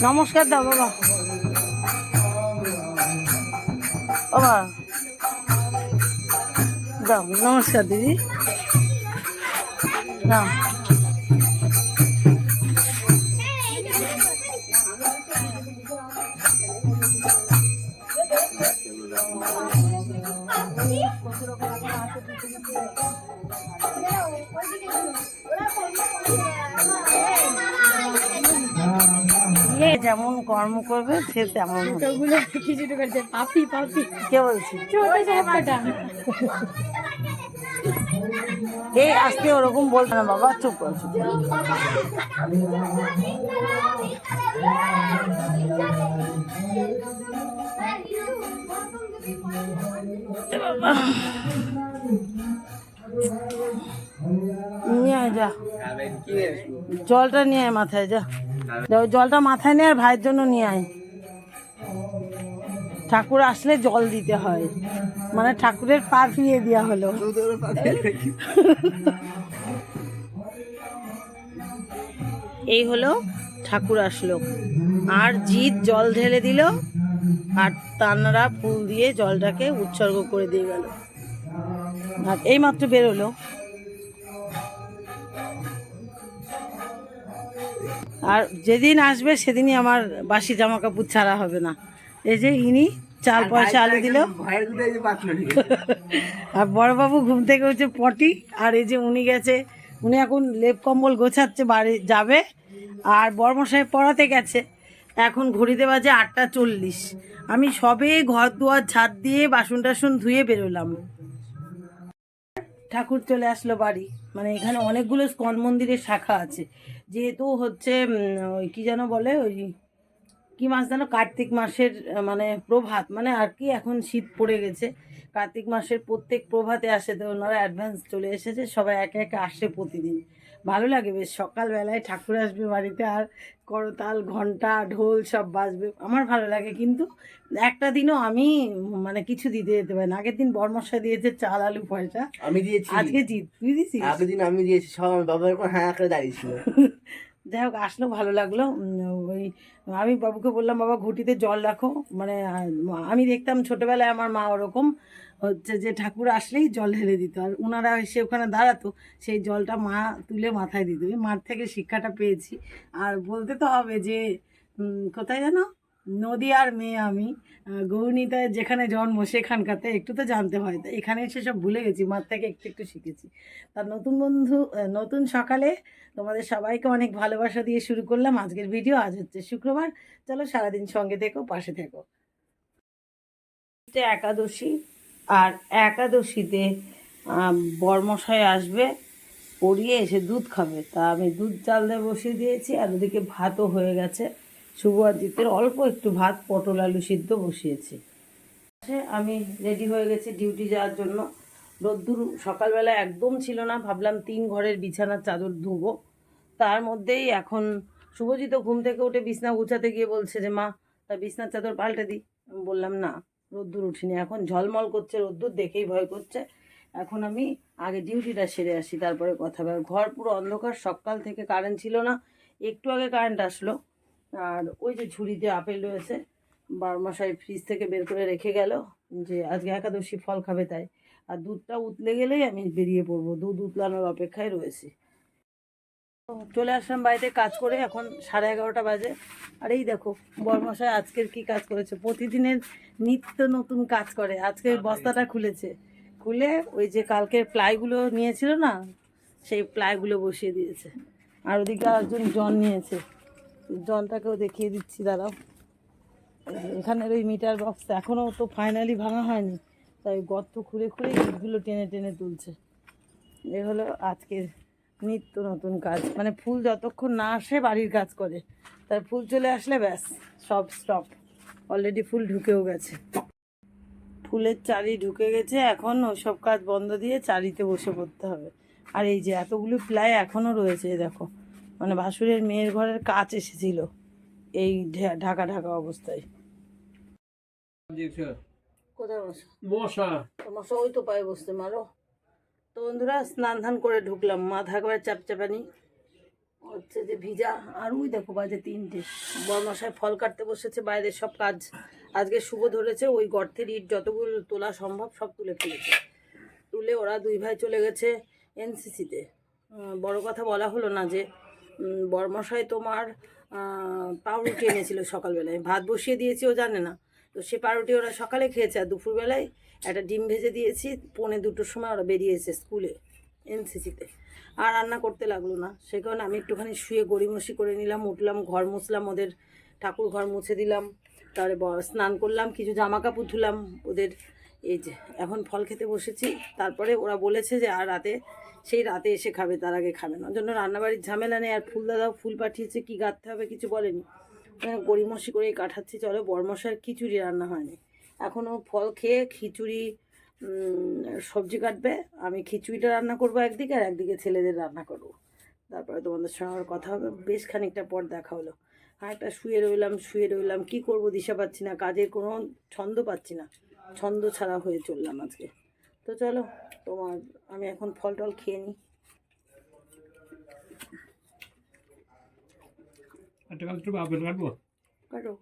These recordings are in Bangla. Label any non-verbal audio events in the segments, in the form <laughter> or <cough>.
নমস্কার দাও বাবা। বাবা। দাও নমস্কার দিদি। দাও। যেমন কর্ম করবে সে তেমন হবে। ওগুলো কিছু করছে পাপি পাপি। কে বলছি? এই আজকে ওরকম বলতে না বাবা চুপ কর চুপ নিয়ে যা। জলটা নিয়ে আয় মাথায় যা। জলটা মাথায় নিয়ে আর ভাইয়ের জন্য নিয়ে আয়। ঠাকুর আসলে জল দিতে হয়। মানে ঠাকুরের পা ফিরিয়ে দেওয়া হলো। এই হলো ঠাকুর আসলো। আর জিৎ জল ঢেলে দিল, আর তানারা ফুল দিয়ে জলটাকে উৎসর্গ করে দিয়ে গেল। এই মাত্র বেরোলো। আর যেদিন আসবে সেদিনই আমার বাসি জামা কাপড় ছাড়া হবে না। এই যে ইনি চাল পয়সা আলু দিল। আর বড়বাবু ঘুম থেকে হচ্ছে পটি আর এই যে উনি গেছে উনি এখন লেপ কম্বল গোছাচ্ছে বাড়ি যাবে। আর বড়মশাই পড়াতে গেছে এখন ঘড়িতে বাজে আটটা চল্লিশ। আমি সবে ঘর দুয়ার ঝাড় দিয়ে বাসন টাসন ধুয়ে বেরোলাম। ঠাকুর চলে আসলো বাড়ি মানে এখানে অনেকগুলো স্কন মন্দিরের শাখা আছে। যেহেতু হচ্ছে ওই কী যেন বলে, ওই কী মাস যেন কার্তিক মাসের মানে প্রভাত মানে আর কি এখন শীত পড়ে গেছে। কার্তিক মাসের প্রত্যেক প্রভাতে আসে, তো ওনারা অ্যাডভান্স চলে এসেছে, সবাই একে একে আসে প্রতিদিন। ভালো লাগে বেশ। সকালবেলায় ঠাকুর আসবে বাড়িতে আর করতাল ঘণ্টা ঢোল সব বাজবে। আমার ভালো লাগে কিন্তু একটা দিনও আমি মানে কিছু দিতে যেতে পারি না। আগের দিন বর্মশা দিয়েছে চাল আলু পয়সা। আমি দিয়েছি। আজকে জিত তুই দিছিস? আগের দিন আমি দিয়েছি সব আমার বাবার এখন হ্যাঁ করে দাঁড়িয়েছিল। <laughs> যাই হোক আসলো ভালো লাগল। ওই আমি বাবুকে বললাম বাবা ঘুটিতে জল রাখো। মানে আমি দেখতাম ছোটবেলায় আমার মা ওরকম হচ্ছে যে ঠাকুর আসলেই জল ঢেলে দিত। আর ওনারা এসে ওখানে দাঁড়াতো, সেই জলটা মা তুলে মাথায় দিত। ওই মার থেকে শিক্ষাটা পেয়েছি। আর বলতে তো হবে যে কোথায় জানো নদী আর মেয়ে আমি গৌরনীতায় যেখানে জন্ম সেখানকাতে, একটু তো জানতে হয়। তো এখানে এসে সব ভুলে গেছি মার থেকে একটু একটু শিখেছি। তার নতুন বন্ধু নতুন সকালে তোমাদের সবাইকে অনেক ভালোবাসা দিয়ে শুরু করলাম আজকের ভিডিও। আজ হচ্ছে শুক্রবার। চলো সারাদিন সঙ্গে থেকো, পাশে থেকো। একাদশী আর একাদশীতে আহ, বরমশাই আসবে পড়িয়ে এসে দুধ খাবে। তা আমি দুধ চাল দিয়ে বসিয়ে দিয়েছি আর ওদিকে ভাতও হয়ে গেছে। শুভ অল্প একটু ভাত পটল আলু সিদ্ধ বসিয়েছি। আমি রেডি হয়ে গেছি ডিউটি যাওয়ার জন্য। রোদ্দুর সকালবেলা একদম ছিল না ভাবলাম তিন ঘরের বিছানার চাদর ধুবো। তার মধ্যেই এখন শুভজিৎ ঘুম থেকে উঠে বিছনা গুছাতে গিয়ে বলছে যে মা তা বিছনার চাদর পাল্টে দিই বললাম না। রোদ্দুর উঠিনি। এখন ঝলমল করছে রোদ্দুর, দেখেই ভয় করছে। এখন আমি আগে ডিউটিটা সেরে আসি, তারপরে কথা বল। ঘর পুরো অন্ধকার, সকাল থেকে কারেন্ট ছিল না। একটু আগে কারেন্ট আসলো। আর ওই যে ঝুড়িতে আপেল রয়েছে, বারমাসাই ফ্রিজ থেকে বের করে রেখে গেল যে আজকে একাদশী ফল খাবে তাই। আর দুধটা উতলে গেলেই আমি বেরিয়ে পড়ব। দুধ উতলানোর অপেক্ষায় রয়েছি। চলে আসলাম বাড়িতে, কাজ করে এখন সাড়ে এগারোটা বাজে। আর এই দেখো, বরমশাই আজকের কি কাজ করেছে? প্রতিদিনের নিত্য নতুন কাজ করে। আজকে বস্তাটা খুলেছে। খুলে ওই যে কালকের প্লাইগুলো নিয়েছিল না, সেই প্লাইগুলো বসিয়ে দিয়েছে। আর ওদিকে একজন জন নিয়েছে। জনটাকেও দেখিয়ে দিচ্ছি, দাঁড়াও। এখানের ওই মিটার বক্স, এখনও তো ফাইনালি ভাঙা হয়নি। তাই গর্ত খুঁড়ে খুঁড়ে ইটগুলো টেনে টেনে তুলছে। এ হলো আজকের নিত্য নতুন কাজ। মানে ফুল যতক্ষণ না আসে বাড়ির কাজ করে। তার ফুল চলে আসলে ব্যাস সব স্টপ অলরেডি ফুল ঢুকেও গেছে। ফুলের চারি ঢুকে গেছে এখন ওসব কাজ বন্ধ দিয়ে চারিতে বসে পড়তে হবে। আর এই যে এতগুলো প্লাই এখনও রয়েছে দেখো। মানে ভাসুরের মেয়ের ঘরের কাজ এসেছিল এই ঢাকা ঢাকা অবস্থায়। কোথায় বসো? মশা তোমার ওই তো পায়ে বসতে মারো। তো বন্ধুরা স্নান ধান করে ঢুকলাম। মাথা একবার চাপচাপানি হচ্ছে যে ভিজা। আর ওই দেখো বাজে তিনটে। বরমশায় ফল কাটতে বসেছে বাইরের সব কাজ। আজকে শুভ ধরেছে ওই গর্তের ইট যতগুলো তোলা সম্ভব সব তুলে ফেলেছে। তুলে ওরা দুই ভাই চলে গেছে এনসিসিতে। বড় কথা বলা হলো না যে উম, বরমশাই তোমার পাউরুটি এনেছিল সকালবেলায়। ভাত বসিয়ে দিয়েছি ও জানে না। তো সে পাউরুটি ওরা সকালে খেয়েছে, আর দুপুরবেলায় একটা ডিম ভেজে দিয়েছি, পৌনে দুটোর সময় ওরা বেরিয়েছে স্কুলে, এনসিসিতে। আর রান্না করতে লাগল না, সে কারণে আমি একটুখানি শুয়ে গড়িমসি করে নিলাম, উঠলাম, ঘর মুছলাম, ওদের ঠাকুর ঘর মুছে দিলাম, তারপরে স্নান করলাম, কিছু জামা কাপড় ধুলাম, ওদের এই যে এখন ফল খেতে বসেছি, তারপরে ওরা বলেছে যে আর রাতে, সেই রাতে এসে খাবে, তার আগে খাবে না। ওর জন্য রান্নাবাড়ির ঝামেলা নেই, আর ফুল দাদাও ফুল পাঠিয়েছে, কি গাঁথতে হবে কিছু বলেনি। গড়িমসি করেই কাটাচ্ছি, চলো বরমশার খিচুড়ি রান্না হয়নি। এখনও ফল খেয়ে খিচুড়ি সবজি কাটবে, আমি খিচুড়িটা রান্না করব একদিকে আর একদিকে ছেলেদের রান্না করব। তারপরে তোমাদের সঙ্গে আমার কথা হবে, বেশ খানিকটা পর দেখা হলো। একটা শুয়ে রইলাম শুয়ে রইলাম, কি করব দিশা পাচ্ছি না, কাজের কোনো ছন্দ পাচ্ছি না, ছন্দ ছাড়া হয়ে চললাম আজকে। তো চলো, তোমার, আমি এখন ফল টল খেয়ে নিই। একটা কাজ করব আপেল কাটবো? কাটো।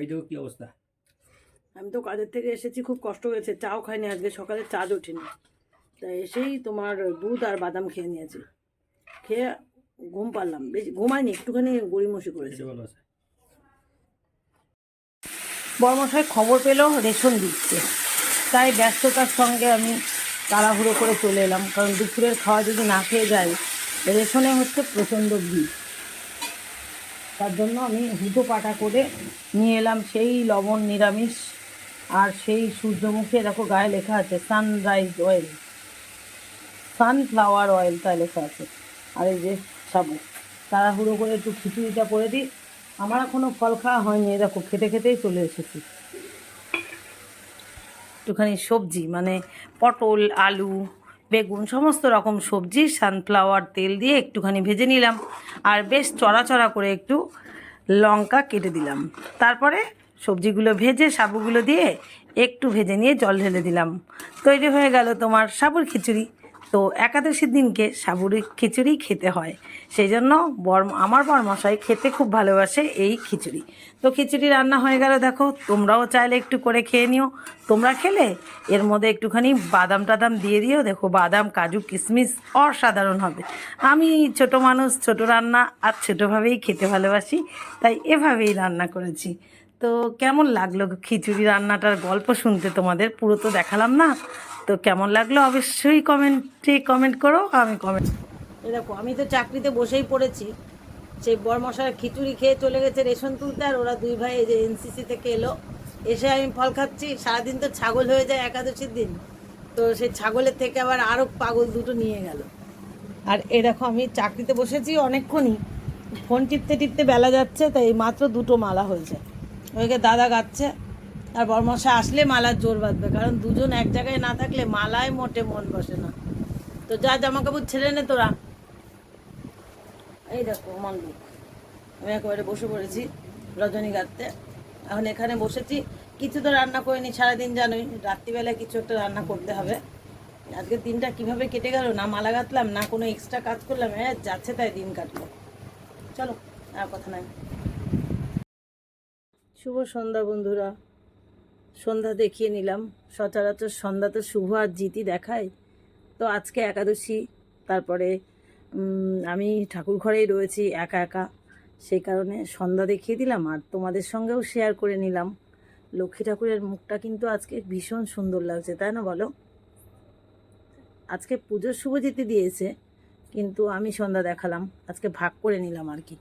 এই দেখো কি অবস্থা। আমি তো কাজের থেকে এসেছি খুব কষ্ট হয়েছে চাও খাইনি আজকে সকালে চা ওঠেনি। তাই এসেই তোমার দুধ আর বাদাম খেয়ে নিয়েছি। খেয়ে ঘুম পারলাম বেশি ঘুমাইনি একটুখানি গড়িমসি করেছি। ভালো আছে। বর্মশাই খবর পেল রেশন দিচ্ছে। তাই ব্যস্ততার সঙ্গে আমি তাড়াহুড়ো করে চলে এলাম কারণ দুপুরের খাওয়া যদি না খেয়ে যাই রেশনে হচ্ছে প্রচণ্ড ভিড়। তার জন্য আমি হুটো পাটা করে নিয়ে এলাম। সেই লবণ, নিরামিষ আর সেই সূর্যমুখী দেখো গায়ে লেখা আছে সানরাইজ অয়েল সানফ্লাওয়ার অয়েল তাই লেখা আছে। আর এই যে সাবু, তাড়াহুড়ো করে একটু খিচুড়িটা করে দিই। আমার এখনও ফল খাওয়া হয়নি দেখো খেতে খেতেই চলে এসেছি। একটুখানি সবজি মানে পটল, আলু বেগুন সমস্ত রকম সবজি সানফ্লাওয়ার তেল দিয়ে একটুখানি ভেজে নিলাম। আর বেশ চড়া চড়া করে একটু লঙ্কা কেটে দিলাম। তারপরে সবজিগুলো ভেজে সাবুগুলো দিয়ে একটু ভেজে নিয়ে জল ঢেলে দিলাম। তৈরি হয়ে গেল তোমার সাবুর খিচুড়ি। তো একাদশীর দিনকে সাবুরি খিচুড়ি খেতে হয়। সেই জন্য বর আমার বরমশাই খেতে খুব ভালোবাসে এই খিচুড়ি। তো খিচুড়ি রান্না হয়ে গেল, দেখো, তোমরাও চাইলে একটু করে খেয়ে নিও। তোমরা খেলে, এর মধ্যে একটুখানি বাদাম টাদাম দিয়ে দিও। দেখো, বাদাম, কাজু, কিশমিশ অসাধারণ হবে। আমি ছোট মানুষ, ছোট রান্না আর ছোটোভাবেই খেতে ভালোবাসি, তাই এভাবেই রান্না করেছি। তো কেমন লাগল খিচুড়ি রান্নাটার গল্প শুনতে তোমাদের? পুরো তো দেখালাম না। তো কেমন লাগল? অবশ্যই কমেন্টে কমেন্ট করো, আমি কমেন্ট দেখো, আমি তো চাকরিতে বসেই পড়েছি। সেই বরমশার খিচুড়ি খেয়ে চলে গেছে রেশন তুলতে, আর ওরা দুই ভাই যে এনসিসি থেকে এলো। এসে আমি ফল খাচ্ছি, সারাদিন তো ছাগল হয়ে যায় একাদশীর দিন। তো সেই ছাগলের থেকে আবার আরও পাগল দুটো নিয়ে গেল। আর এ দেখো, আমি চাকরিতে বসেছি অনেকক্ষণই। ফোন টিপতে টিপতে বেলা যাচ্ছে, তাই মাত্র দুটো মালা হয়েছে। ওইকে দাদা গাচ্ছে আর বরমশা আসলে মালার জোর বাঁধবে, কারণ দুজন এক জায়গায় না থাকলে মালায় মোটে মন বসে না। তো যা জামা কাপড় ছেড়ে নে তোরা। এই দেখো মন্দির আমি একেবারে বসে পড়েছি রজনী গাঁততে এখন এখানে বসেছি। কিছু তো রান্না করিনি, সারাদিন জানোই, রাত্রিবেলায় কিছু একটা রান্না করতে হবে। আজকে দিনটা কীভাবে কেটে গেল, না মালা গাঁথলাম, না কোনো এক্সট্রা কাজ করলাম হ্যাঁ যাচ্ছে তাই দিন কাটলো। চলো, আর কথা নাই। শুভ সন্ধ্যা বন্ধুরা। সন্ধ্যা দেখিয়ে নিলাম। সচরাচর সন্ধ্যা তো শুভ আর জিতি দেখায়। তো আজকে একাদশী, তারপরে আমি ঠাকুর ঘরেই রয়েছি একা একা। সেই কারণে সন্ধ্যা দেখিয়ে দিলাম আর তোমাদের সঙ্গেও শেয়ার করে নিলাম। লক্ষ্মী ঠাকুরের মুখটা কিন্তু আজকে ভীষণ সুন্দর লাগছে, তাই না বলো? আজকে পুজোর শুভজিতি দিয়েছে, কিন্তু আমি সন্ধ্যা দেখালাম। আজকে ভাগ করে নিলাম আর কি।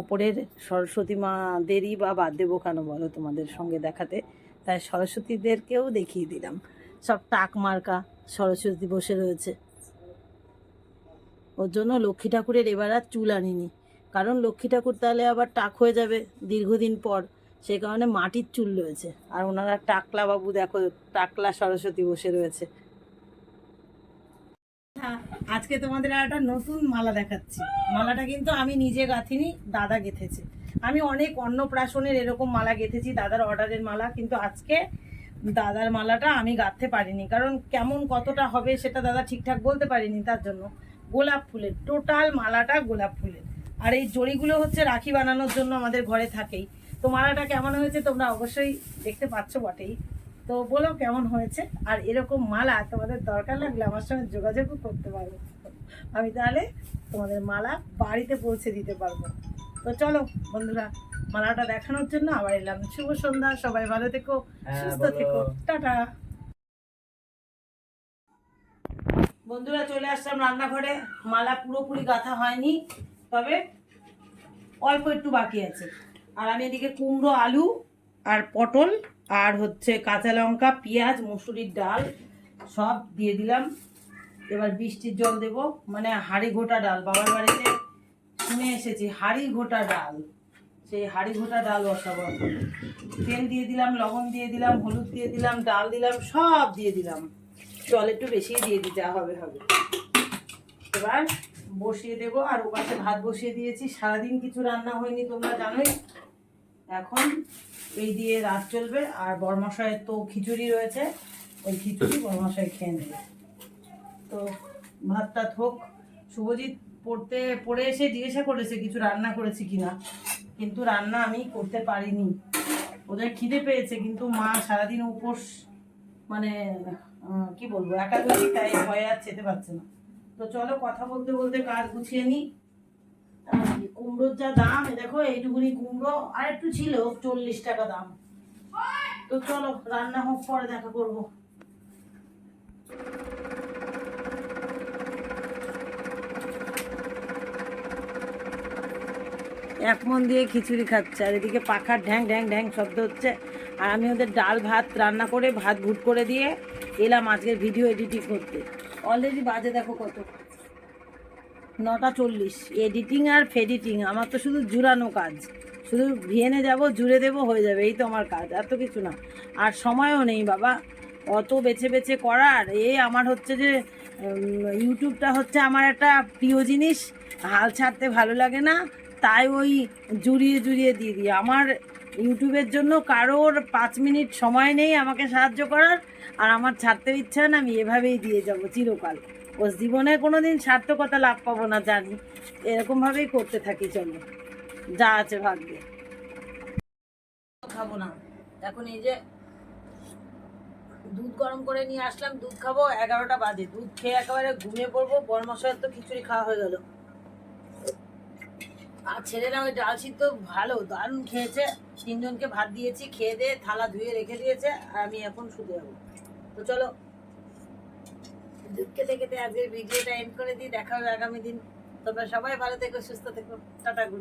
ওপরের সরস্বতী মা দেরি বা বাদ দেবো কেন বলো তোমাদের সঙ্গে দেখাতে? তাই সরস্বতীদেরকেও দেখিয়ে দিলাম। সব টাক মার্কা সরস্বতী বসে রয়েছে। ওর জন্য লক্ষ্মী ঠাকুরের এবার আর চুল আনিনি। কারণ লক্ষ্মী ঠাকুর তাহলে আবার টাক হয়ে যাবে দীর্ঘদিন পর। সেই কারণে মাটির চুল রয়েছে। আর ওনারা টাকলা বাবু দেখো, টাকলা সরস্বতী বসে রয়েছে। আজকে তোমাদের আর একটা নতুন মালা দেখাচ্ছি। মালাটা কিন্তু আমি নিজে গাঁথিনি, দাদা গেঁথেছে। আমি অনেক অন্নপ্রাশনের এরকম মালা গেঁথেছি, দাদার অর্ডারের মালা, কিন্তু আজকে দাদার মালাটা আমি গাঁথতে পারিনি। কারণ কেমন কতটা হবে সেটা দাদা ঠিকঠাক বলতে পারিনি তার জন্য। গোলাপ ফুলের, টোটাল মালাটা গোলাপ ফুলের। আর এই জড়িগুলো হচ্ছে রাখি বানানোর জন্য আমাদের ঘরে থাকেই। তো মালাটা কেমন হয়েছে তোমরা অবশ্যই দেখতে পাচ্ছ বটেই। তো বলো কেমন হয়েছে? আর এরকম মালা তোমাদের দরকার লাগলে আমার সঙ্গে যোগাযোগও করতে পারো। আমি তাহলে তোমাদের মালা বাড়িতে পৌঁছে দিতে পারব। তো চলো বন্ধুরা মালাটা দেখানোর জন্য আবার এলাম। শুভ সন্ধ্যা সবাই ভালো থেকো হ্যাঁ, সুস্থ থেকো। টাটা। বন্ধুরা চলে আসলাম রান্নাঘরে। মালা পুরোপুরি গাঁথা হয়নি তবে অল্প একটু বাকি আছে। আর আমি এদিকে কুমড়ো আলু আর পটল আর হচ্ছে কাঁচা লঙ্কা, পেঁয়াজ, মুসুরির ডাল সব দিয়ে দিলাম। এবার বৃষ্টির জল দেব। মানে হাড়ি ঘোটা ডাল, বাবার বাড়িতে শুনে এসেছি, হাড়ি ঘোটা ডাল। সেই হাড়ি ঘোটা ডাল বসাবো তেল দিয়ে দিলাম, লবণ দিয়ে দিলাম, হলুদ দিয়ে দিলাম, ডাল দিলাম, সব দিয়ে দিলাম। জল একটু বেশি দিয়ে দিতে হবে হবে। এবার বসিয়ে দেব। আর ও পাশে ভাত বসিয়ে দিয়েছি। সারাদিন কিছু রান্না হয়নি তোমরা জানোই। এখন এই দিয়ে রাত চলবে, আর বরমশাইয়ের তো খিচুড়ি রয়েছে, ওই খিচুড়ি বরমশাই খেয়ে নেবে। তো ভাতটা হোক, শুভজিৎ পড়তে, পড়ে এসে জিজ্ঞাসা করেছে কিছু রান্না করেছি কিনা, কিন্তু রান্না আমি করতে পারিনি। ওদের খিদে পেয়েছে, কিন্তু মা সারাদিন উপোস মানে কি বলব একাদশী তাই ভয়ে আর যেতে পারছে না। তো চলো কথা বলতে বলতে কাজ গুছিয়ে নিই। কুমড়োর যা দাম দেখো, এইটুকুনি কুমড়ো, আর একটু ছিল চল্লিশ টাকা দাম। তো চলো, রান্না হোক, পরে দেখা করব। এক মন দিয়ে খিচুড়ি খাচ্ছে, আর এদিকে পাখার ঢ্যাং ঢ্যাং ঢ্যাং শব্দ হচ্ছে। আর আমি ওদের ডাল, ভাত রান্না করে, ভাত ভুট করে দিয়ে এলাম আজকের ভিডিও এডিটিং করতে। অলরেডি বাজে, দেখো কত। নটা চল্লিশ। এডিটিং আর ফেডিটিং আমার তো শুধু জুড়ানো কাজ। শুধু ভিএনে যাব, জুড়ে দেবো, হয়ে যাবে, এই তো আমার কাজ আর তো কিছু না। আর সময়ও নেই বাবা, অত বেছে বেছে করার। এ আমার হচ্ছে যে ইউটিউবটা হচ্ছে আমার একটা প্রিয় জিনিস, হাল ছাড়তে ভালো লাগে না, তাই ওই জুড়িয়ে জুড়িয়ে দিয়ে দিই। আমার ইউটিউবের জন্য কারোর পাঁচ মিনিট সময় নেই আমাকে সাহায্য করার, আর আমার ছাড়তে ইচ্ছা না, আমি এভাবেই দিয়ে যাব চিরকাল। ও জীবনে কোনো দিন সার্থকতা লাভ পাবো না, জানি। এরকমভাবেই করতে থাকি, চলো। যা আছে ভাগ্যে খাব না। এখন এই যে দুধ গরম করে নিয়ে আসলাম, দুধ খাব, এগারোটা বাজে। দুধ খেয়ে একেবারে ঘুমিয়ে পড়ব বরমশাইয়ের তো খিচুড়ি খাওয়া হয়ে গেল। আর ছেলেরা ওই ডাল সিদ্ধ ভালো, দারুণ খেয়েছে। তিনজনকে ভাত দিয়েছি, খেয়ে দিয়ে থালা ধুয়ে রেখে দিয়েছে, আর আমি এখন শুতে যাব। তো চলো। দুধ থেকে আজকের ভিডিওটা এন্ড করে দিই, দেখা হবে আগামী দিন। তোমরা সবাই ভালো থেকো, সুস্থ থেকো। Tata good